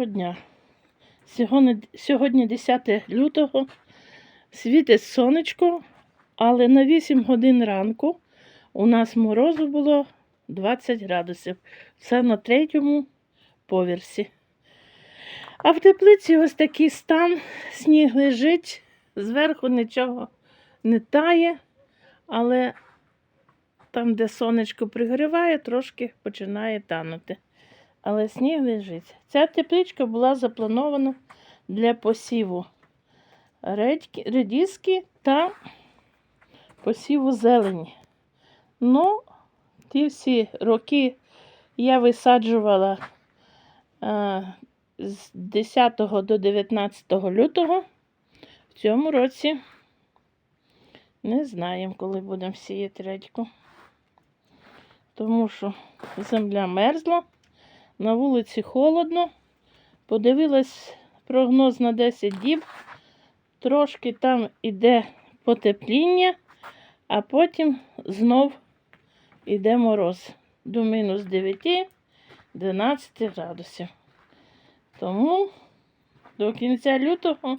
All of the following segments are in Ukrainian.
Доброго дня. Сьогодні, сьогодні 10 лютого. Світить сонечко, але на 8 годин ранку у нас морозу було 20 градусів. Це на третьому поверсі. А в теплиці ось такий стан, сніг лежить, зверху нічого не тає, але там, де сонечко пригріває, трошки починає танути. Але сніг лежить. Ця тепличка була запланована для посіву редіски та посіву зелені. Ну, ті всі роки я висаджувала а, з 10 до 19 лютого. В цьому році не знаємо, коли будемо сіяти редьку. Тому що земля мерзла. На вулиці холодно. Подивилась прогноз на 10 діб. Трошки там іде потепління, а потім знов іде мороз до мінус 9-12 градусів. Тому до кінця лютого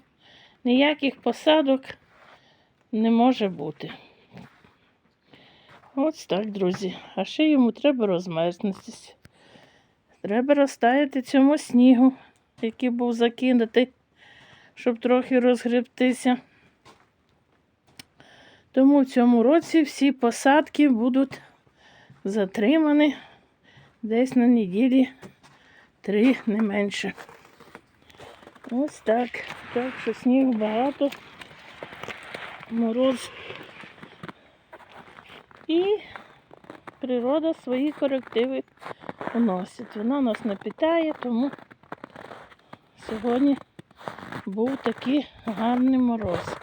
ніяких посадок не може бути. Ось так, друзі. А ще йому треба розмерзнутися. Треба розтаяти цьому снігу, який був закинутий, щоб трохи розгребтися. Тому в цьому році всі посадки будуть затримані десь на неділі три не менше. Ось так. Так що снігу багато, мороз. І природа свої корективи вносить. Вона нас не питає, тому сьогодні був такий гарний мороз.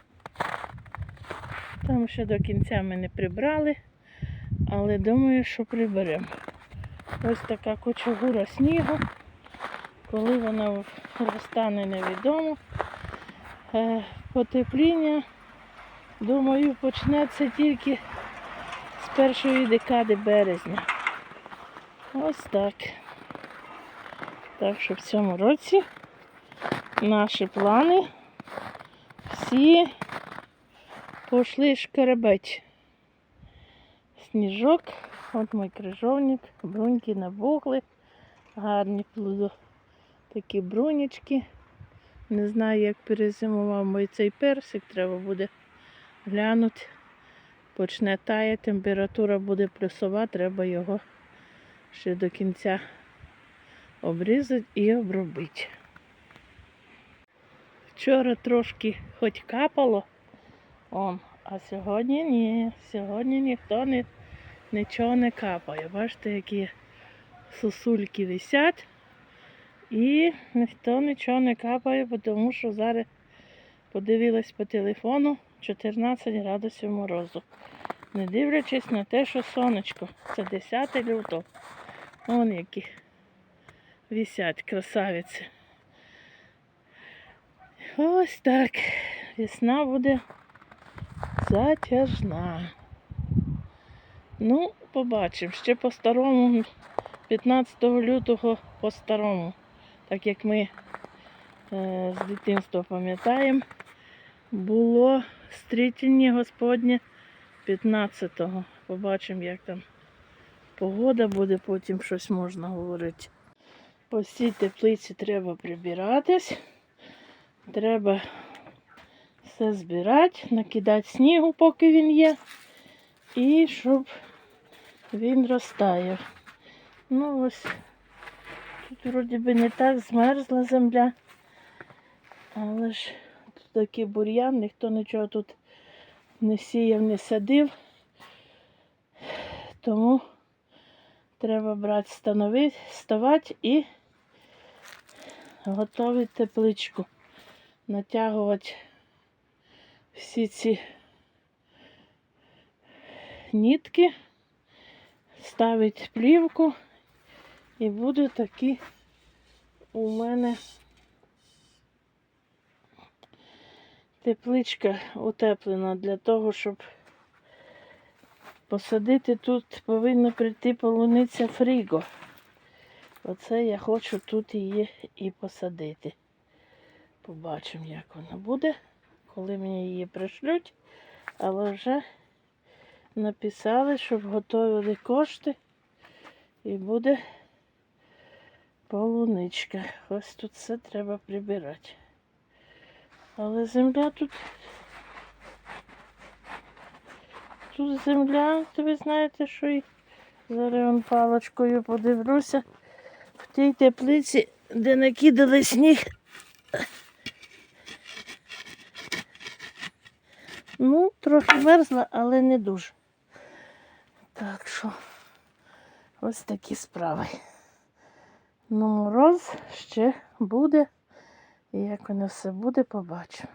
Там ще до кінця ми не прибрали, але думаю, що приберемо. Ось така кучугура снігу. Коли вона розтане невідомо. Е, Потепління, думаю, почнеться тільки з першої декади березня. Ось так. Так що в цьому році наші плани всі пішли шкаребеть. Сніжок, от мій крижовник, бруньки набухли, гарні плодо, такі брунічки. Не знаю, як перезимував мій цей персик, треба буде глянути. Почне тає, температура буде плюсова, треба його ще до кінця обрізати і обробити. Вчора трошки хоч капало, он, а сьогодні ні. Сьогодні ніхто не, нічого не капає. Бачите, які сосульки висять. І ніхто нічого не капає, тому що зараз подивилась по телефону 14 градусів морозу. Не дивлячись на те, що сонечко. Це 10 лютого. Вон які висять красавиці. Ось так. Весна буде затяжна. Ну, побачимо. Ще по-старому, 15 лютого по-старому. Так як ми е, з дитинства пам'ятаємо, було стрітіння Господнє 15-го. Побачимо, як там погода буде, потім щось можна говорити. По цій теплиці треба прибиратись. Треба все збирати, накидати снігу, поки він є. І щоб він розтаяв. Ну ось тут вроді би не так змерзла земля. Але ж тут такий бур'ян, ніхто нічого тут не сіяв, не садив. Тому треба брати, становити, ставати і готувати тепличку. Натягувати всі ці нітки, ставити плівку і буде такі у мене тепличка утеплена для того, щоб посадити тут повинна прийти полуниця фріго. Оце я хочу тут її і посадити. Побачимо, як воно буде, коли мені її пришлють. Але вже написали, щоб готували кошти і буде полуничка. Ось тут все треба прибирати. Але земля тут. Тут земля, то ви знаєте, що і зараз он паличкою подивлюся в тій теплиці, де накидали сніг. Ну, трохи мерзла, але не дуже. Так що ось такі справи. Ну, мороз ще буде. І як воно все буде, побачимо.